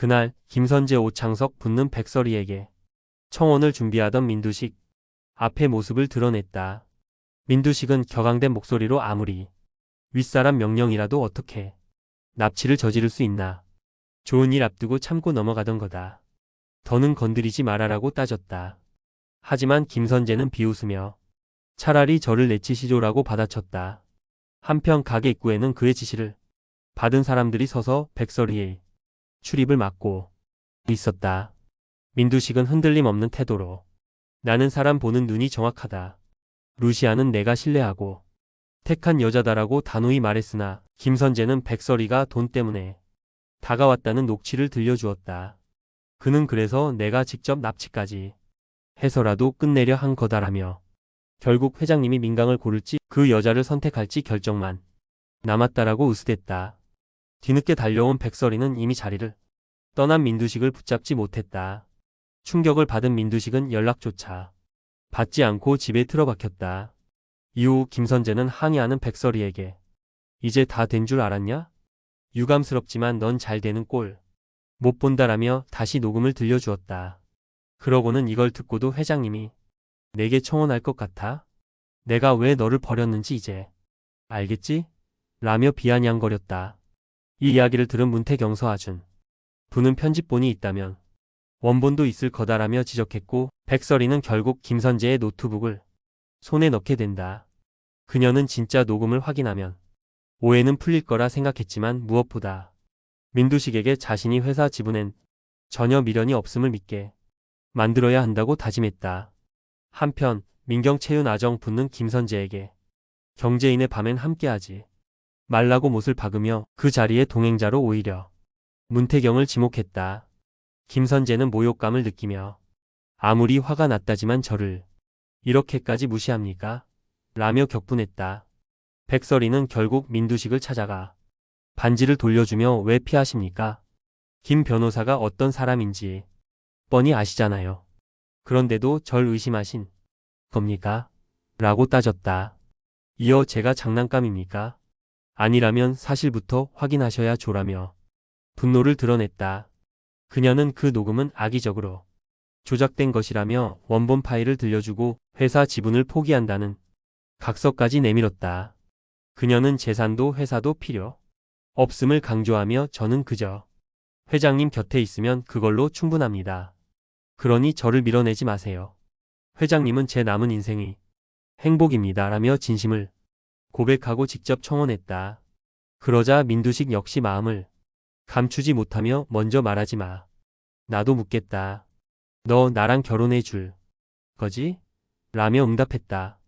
그날 김선재 오창석 붙는 백설이에게 청혼을 준비하던 민두식 앞의 모습을 드러냈다. 민두식은 격앙된 목소리로 아무리 윗사람 명령이라도 어떻게 납치를 저지를 수 있나. 좋은 일 앞두고 참고 넘어가던 거다. 더는 건드리지 말아라고 따졌다. 하지만 김선재는 비웃으며 차라리 저를 내치시조라고 받아쳤다. 한편 가게 입구에는 그의 지시를 받은 사람들이 서서 백설이의 출입을 막고 있었다. 민두식은 흔들림 없는 태도로 나는 사람 보는 눈이 정확하다. 루시아는 내가 신뢰하고 택한 여자다라고 단호히 말했으나 김선재는 백설이가 돈 때문에 다가왔다는 녹취를 들려주었다. 그는 그래서 내가 직접 납치까지 해서라도 끝내려 한 거다라며 결국 회장님이 민강을 고를지 그 여자를 선택할지 결정만 남았다라고 으스댔다. 뒤늦게 달려온 백설이는 이미 자리를 떠난 민두식을 붙잡지 못했다. 충격을 받은 민두식은 연락조차 받지 않고 집에 틀어박혔다. 이후 김선재는 항의하는 백설이에게 이제 다 된 줄 알았냐? 유감스럽지만 넌 잘 되는 꼴 못 본다라며 다시 녹음을 들려주었다. 그러고는 이걸 듣고도 회장님이 내게 청혼할 것 같아? 내가 왜 너를 버렸는지 이제 알겠지? 라며 비아냥거렸다. 이 이야기를 들은 문태경 서아준 부는 편집본이 있다면 원본도 있을 거다라며 지적했고 백설이는 결국 김선재의 노트북을 손에 넣게 된다. 그녀는 진짜 녹음을 확인하면 오해는 풀릴 거라 생각했지만 무엇보다 민두식에게 자신이 회사 지분엔 전혀 미련이 없음을 믿게 만들어야 한다고 다짐했다. 한편 민경 채윤 아정 붙는 김선재에게 경제인의 밤엔 함께하지 말라고 못을 박으며 그 자리에 동행자로 오히려 문태경을 지목했다. 김선재는 모욕감을 느끼며 아무리 화가 났다지만 저를 이렇게까지 무시합니까? 라며 격분했다. 백설이는 결국 민두식을 찾아가 반지를 돌려주며 왜 피하십니까? 김 변호사가 어떤 사람인지 뻔히 아시잖아요. 그런데도 절 의심하신 겁니까? 라고 따졌다. 이어 제가 장난감입니까? 아니라면 사실부터 확인하셔야 조라며 분노를 드러냈다. 그녀는 그 녹음은 악의적으로 조작된 것이라며 원본 파일을 들려주고 회사 지분을 포기한다는 각서까지 내밀었다. 그녀는 재산도 회사도 필요 없음을 강조하며 저는 그저 회장님 곁에 있으면 그걸로 충분합니다. 그러니 저를 밀어내지 마세요. 회장님은 제 남은 인생이 행복입니다. 라며 진심을 고백하고 직접 청혼했다. 그러자 민두식 역시 마음을 감추지 못하며 먼저 말하지 마. 나도 묻겠다. 너 나랑 결혼해 줄 거지? 라며 응답했다.